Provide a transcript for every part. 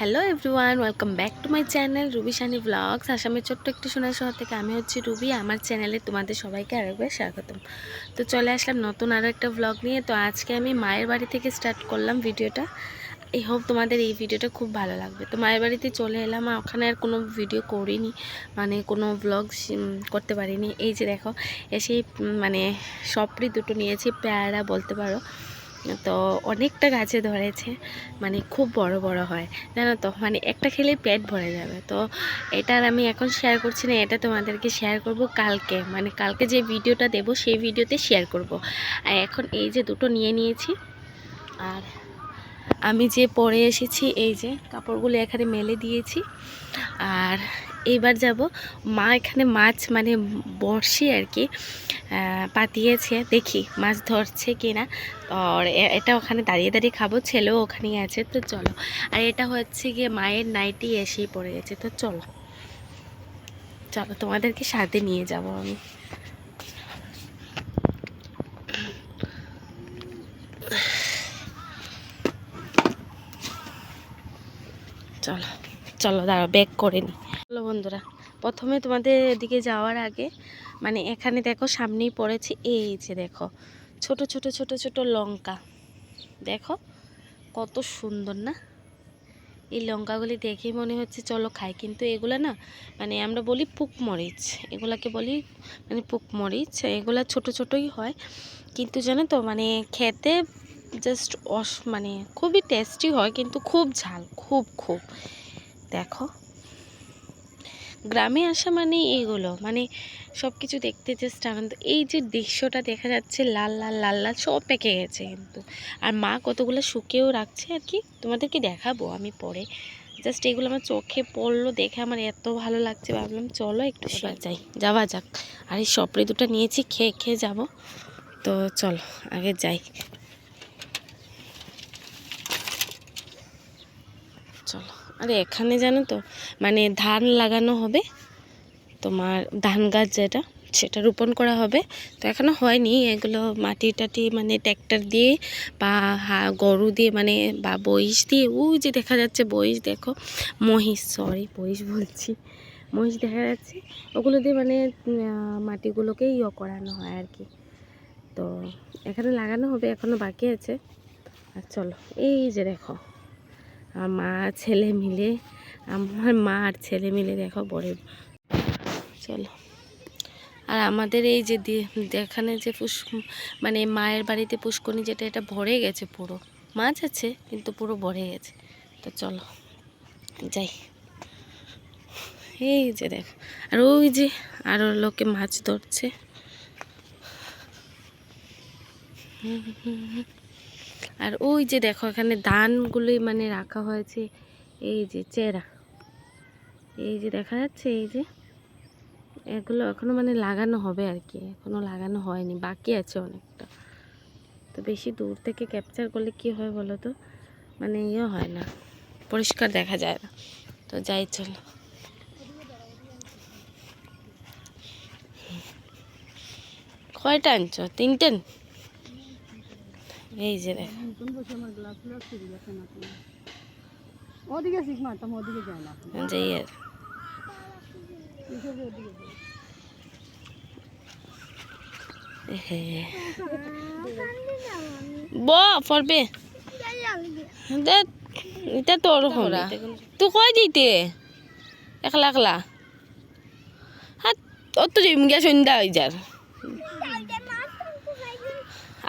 Hello everyone welcome back to my channel Ruby Sunny blogs আসামের ছোট্ট একটি সোনার শহর থেকে আমি হচ্ছি রুবি আমার চ্যানেলে তোমাদের সবাইকে আরেকবার স্বাগতম। তো চলে আসলাম নতুন আরও একটা ব্লগ নিয়ে। তো আজকে আমি মায়ের বাড়ি থেকে স্টার্ট করলাম ভিডিওটা। এই হোপ তোমাদের এই ভিডিওটা খুব ভালো লাগবে। তো মায়ের বাড়িতে চলে এলাম ওখানে আর কোনো ভিডিও করিনি মানে কোনো ব্লগ করতে পারিনি। এই যে দেখো এসে মানে সপরি দুটো নিয়েছি, প্যারা বলতে পারো। তো অনেকটা গাছে ধরেছে মানে খুব বড় বড় হয়। জানো তো মানে একটা খেলে পেট ভরে যাবে। তো এটা আর আমি এখন শেয়ার করছি না, এটা তোমাদেরকে শেয়ার করব কালকে। মানে কালকে যে ভিডিওটা দেব, সেই ভিডিওতে শেয়ার করব। আর এখন এই যে দুটো নিয়ে নিয়েছি। আর আমি যে পরে এসেছি, এই যে কাপড়গুলো এখানে মেলে দিয়েছি। আর এইবার যাব। মা এখানে মাছ মানে বড়শি আর কি পাতিয়েছে। দেখি মাছ ধরছে কিনা। আর এটা ওখানে দাঁড়িয়ে দাঁড়িয়ে খাব, ছেলেও ওখানেই আছে, তো চলো। আর এটা হচ্ছে গিয়ে মায়ের নাইটি এসেই পড়ে গেছে, তো চলো। চলো, তোমাদেরকে সাথে নিয়ে যাব আমি। চলো। চলো দাঁড়াও ব্যাক করে নি। চলো বন্ধুরা, প্রথমে তোমাদের এদিকে যাওয়ার আগে মানে এখানে দেখো সামনেই পড়েছে, এই যে দেখো, ছোট ছোট ছোট ছোট লঙ্কা। দেখো, কত সুন্দর না? এই লঙ্কাগুলি দেখেই মনে হচ্ছে চলো খাই, কিন্তু এগুলো না মানে আমরা বলি পুক মরিচ, এগুলাকে বলি মানে পুক মরিচ, এগুলা ছোট ছোটই হয়, কিন্তু জানো তো মানে খেতে জাস্ট অস মানে খুবই টেস্টি হয়, কিন্তু খুব ঝাল, খুব খুব। দেখো। গ্রামে আসা মানে এইগুলো মানে সব কিছু দেখতে জাস্ট আনন্দ। এই যে দৃশ্যটা দেখা যাচ্ছে লাল লাল লাল লাল সব পেকে গেছে কিন্তু। আর মা কতগুলো শুকিয়েও রাখছে আর কি তোমাদেরকে দেখাবো আমি পরে। জাস্ট এগুলো আমার চোখে পড়ল দেখে আমার এত ভালো লাগছে। ভাবলাম চলো একটু এবার যাই যাওয়া যাক। আর এই সপড়ে দুটো নিয়েছি খেয়ে খেয়ে যাব। তো চলো আগে যাই চলো আরে এখানে জানো তো মানে ধান লাগানো হবে, তোমার ধান গাছ যেটা, সেটা রোপণ করা হবে। তো এখনও হয়নি, এগুলো মাটি টাটি মানে ট্র্যাক্টর দিয়ে বা গরু দিয়ে মানে বা বইস দিয়ে, ওই যে দেখা যাচ্ছে বইস, দেখো, মহিষ সরি বইস বলছি, মহিষ দেখা যাচ্ছে, ওগুলো দিয়ে মানে মাটিগুলোকে ইয়ে করানো হয় আর কি। তো এখানে লাগানো হবে এখনও বাকি আছে। আর চলো, এই যে দেখো আমার মা, ছেলে মিলে, আমার মা আর ছেলে মিলে দেখো বড়ে চলো। আর আমাদের এই যে দি- এখানে যে পুষ মানে মায়ের বাড়িতে পুষ্কনি যেটা, এটা ভরে গেছে পুরো। মাছ আছে, কিন্তু পুরো ভরে গেছে। তো চলো, যাই। এই যে দেখো, আর ওই যে আরও লোকে মাছ ধরছে। আর ওই যে দেখো, এখানে ধানগুলোই মানে রাখা হয়েছে। এই যে চেরা। এই যে দেখা যাচ্ছে, এই যে এগুলো এখনও মানে লাগানো হবে আর কি। এখনও লাগানো হয়নি, বাকি আছে অনেকটা। তো বেশি দূর থেকে ক্যাপচার করলে কি হয় বলো তো? মানে ইয়ে হয় না, পরিষ্কার দেখা যায় না। তো যাই, চলো। কয়টা আনছো? তিনটেন এই যে ওদিকে শিখ মারতাম ওদিকে যায় না। যে ব পড়বে। দে এটা তো ওরকম তুই কই দিতে? একলা একলা। হ্যাঁ অত জমি গিয়া সন্ধ্যা হয়ে যার।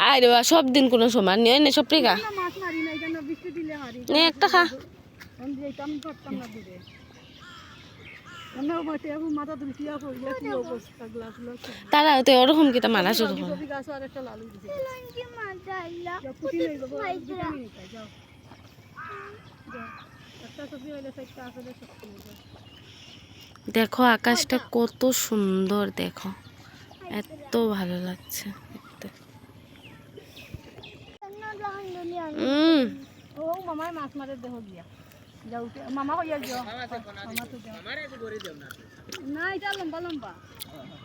আরে বা সব দিন কোনো সমান নেই। না সব রেখা মারি না এখানে বৃষ্টি দিলে মারি। নে একটা খা। তারা তো ওরকম কিটা মানা শুরু করে। দেখো আকাশটা কত সুন্দর দেখো। এত ভালো লাগছে। উম, ও মাছ মারে দেহ গিয়া যাও মামা কইয়া যাও। মামা তো যাও না। এটা লম্বা লম্বা।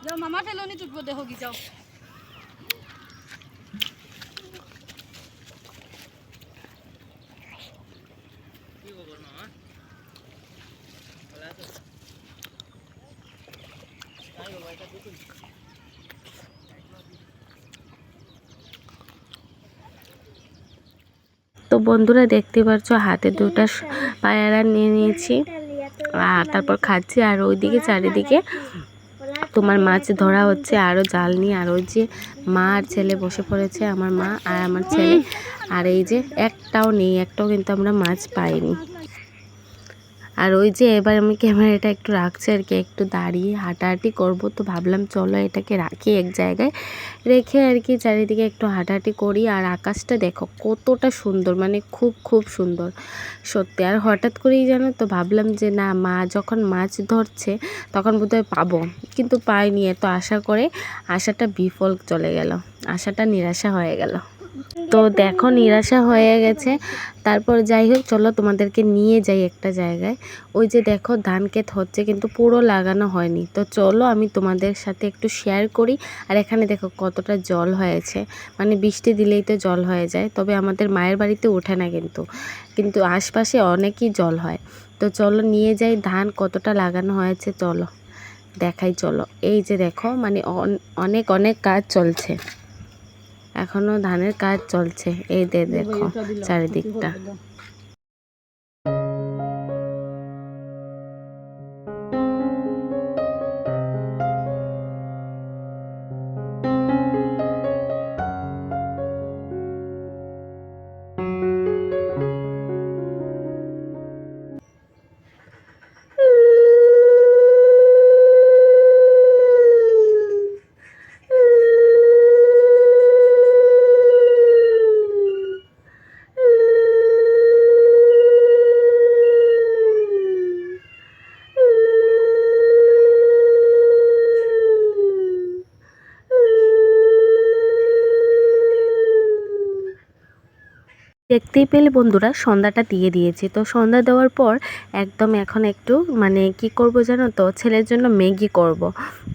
যাও মামা ঠেলনি তুটবো দেহ গি যাও। তো বন্ধুরা দেখতে পাচ্ছ হাতে দুটা পায়ারা পায়রা নিয়ে নিয়েছি। আর তারপর খাচ্ছি আর ওইদিকে চারিদিকে তোমার মাছ ধরা হচ্ছে আরও জাল নিয়ে। আর ওই যে মা আর ছেলে বসে পড়েছে, আমার মা আর আমার ছেলে। আর এই যে একটাও নেই, একটাও কিন্তু আমরা মাছ পাইনি। আর ওই যে এবার আমি ক্যামেরাটা একটু রাখছি আর কি, একটু দাঁড়িয়ে হাঁটাহাঁটি করব। তো ভাবলাম চলো এটাকে রাখি এক জায়গায়। রেখে আর কি চারিদিকে একটু হাঁটাহাঁটি করি। আর আকাশটা দেখো কতটা সুন্দর মানে খুব খুব সুন্দর। সত্যি, আর হঠাৎ করেই জানো তো ভাবলাম যে না, মা যখন মাছ ধরছে তখন বোধহয় পাবো। কিন্তু পাইনি, এত আশা করে আশাটা বিফল চলে গেল, আশাটা নিরাশা হয়ে গেল। তো দেখো, নিরাশা হয়ে গেছে। তারপর যাই হোক, চলো তোমাদেরকে নিয়ে যাই একটা জায়গায়। ওই যে দেখো, ধান ক্ষেত হচ্ছে, কিন্তু পুরো লাগানো হয়নি। তো চলো, আমি তোমাদের সাথে একটু শেয়ার করি। আর এখানে দেখো, কতটা জল হয়েছে। মানে বৃষ্টি দিলেই তো জল হয়ে যায়, তবে আমাদের মায়ের বাড়িতে ওঠে না কিন্তু। কিন্তু আশপাশে অনেকই জল হয়। তো চলো, নিয়ে যাই ধান, কতটা লাগানো হয়েছে, চলো। দেখাই, চলো। এই যে দেখো মানে অন- অনেক অনেক কাজ চলছে। এখনও ধানের কাজ চলছে। এই দে দেখো চারিদিকটা। দেখতেই পেলে বন্ধুরা, সন্ধ্যাটা দিয়ে দিয়েছি। তো সন্ধ্যা দেওয়ার পর একদম এখন একটু মানে কি করব জানো তো, ছেলের জন্য ম্যাগি করব।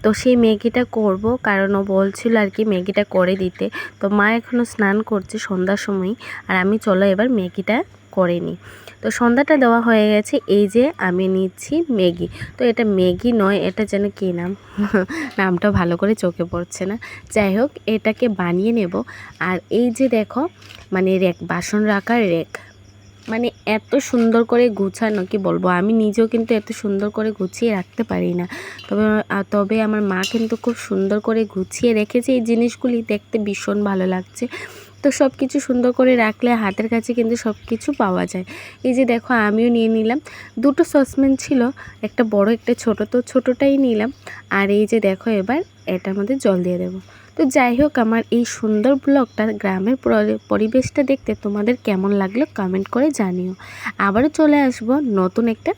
তো সেই ম্যাগিটা করব, কারণ ও বলছিল আর কি ম্যাগিটা করে দিতে। তো মা এখনও স্নান করছে সন্ধ্যার সময়, আর আমি চলো এবার ম্যাগিটা করে নিই তো সন্ধ্যাটা দেওয়া হয়ে গেছে, এই যে আমি নিচ্ছি ম্যাগি। তো এটা ম্যাগি নয়, এটা যেন কী নাম? নামটা ভালো করে চোখে পড়ছে না। যাই হোক, এটাকে বানিয়ে নেব। আর এই যে দেখো মানে রেক, বাসন রাখার রেক মানে এত সুন্দর করে গুছানো, কি বলব? আমি নিজেও কিন্তু এত সুন্দর করে গুছিয়ে রাখতে পারি না। তবে তবে আমার মা কিন্তু খুব সুন্দর করে গুছিয়ে রেখেছে। এই জিনিসগুলি দেখতে ভীষণ ভালো লাগছে। তো সব কিছু সুন্দর করে রাখলে হাতের কাছে কিন্তু সব কিছু পাওয়া যায়। এই যে দেখো, আমিও নিয়ে নিলাম। দুটো সসপ্যান ছিল, একটা বড়, একটা ছোট। তো ছোটোটাই নিলাম। আর এই যে দেখো, এবার এটার মধ্যে জল দিয়ে দেবো। তো যাই হোক, আমার এই সুন্দর ব্লগটা, গ্রামের পরি- পরিবেশটা দেখতে তোমাদের কেমন লাগল, কমেন্ট করে জানিও। আবারও চলে আসব নতুন একটা